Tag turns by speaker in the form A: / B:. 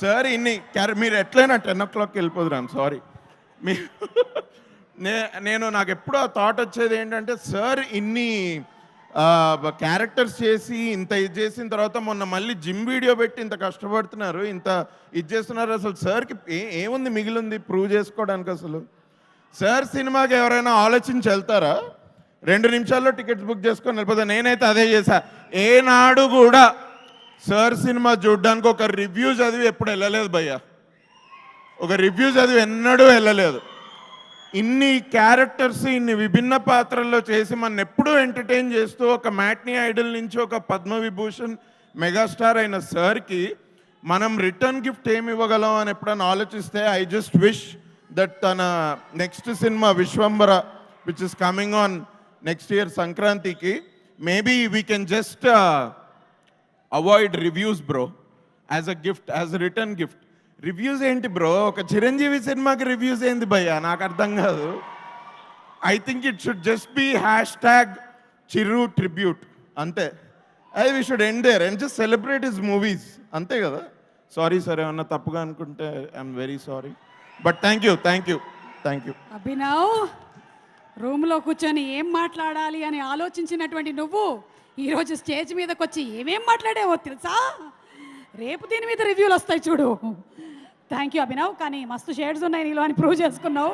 A: Sir ఇన్ని క్యారె మీరు ఎట్లయినా టెన్ ఓ క్లాక్కి వెళ్ళిపోదురాం సారీ. మీ నే నేను నాకు ఎప్పుడూ ఆ థాట్ వచ్చేది ఏంటంటే సార్ ఇన్ని క్యారెక్టర్స్ చేసి ఇంత ఇది చేసిన తర్వాత మొన్న మళ్ళీ జిమ్ వీడియో పెట్టి ఇంత కష్టపడుతున్నారు ఇంత ఇది చేస్తున్నారు అసలు సార్కి ఏ ఏముంది మిగిలింది ప్రూవ్ చేసుకోవడానికి అసలు? సార్ సినిమాకి ఎవరైనా ఆలోచించి వెళ్తారా? రెండు నిమిషాల్లో టికెట్స్ బుక్ చేసుకొని వెళ్ళిపోతే నేనైతే అదే చేశా. ఏనాడు కూడా సార్ సినిమా చూడడానికి ఒక రివ్యూ చదివి ఎప్పుడు వెళ్ళలేదు భయ్యా. ఒక రివ్యూ చదివి ఎన్నడూ వెళ్ళలేదు. ఇన్ని క్యారెక్టర్స్ ఇన్ని విభిన్న పాత్రల్లో చేసి మన ఎప్పుడూ ఎంటర్టైన్ చేస్తూ ఒక మ్యాట్నీ ఐడల్ నుంచి ఒక పద్మవిభూషణ్ మెగాస్టార్ అయిన సార్కి మనం రిటర్న్ గిఫ్ట్ ఏమి ఇవ్వగలం అని ఎప్పుడైనా ఆలోచిస్తే ఐ జస్ట్ విష్ దట్ తన next cinema Vishwambhara which is coming on next year సంక్రాంతికి maybe we can just avoid reviews bro as a gift as a return gift reviews ఏంటి బ్రో ఒక చిరంజీవి సినిమాకి రివ్యూస్ ఏంది భయ్యా? నాకు అర్థం కాదు. I think it should just be hashtag Chiru tribute అంతే. అది we should end there and just celebrate his movies అంతే కదా? సారీ సార్ ఏమన్నా తప్పుగా అనుకుంటే I'm very sorry but thank you thank you thank you
B: Abhinav రూమ్లో కూర్చొని ఏం మాట్లాడాలి అని ఆలోచించినటువంటి నువ్వు ఈరోజు స్టేజ్ మీదకి వచ్చి ఏమేం మాట్లాడావో తెలుసా? రేపు దీని మీద రివ్యూలు వస్తాయి చూడు. Thank you Abhinav. కానీ మస్తు షేడ్స్ ఉన్నాయి నీలో అని ప్రూవ్ చేసుకున్నావు.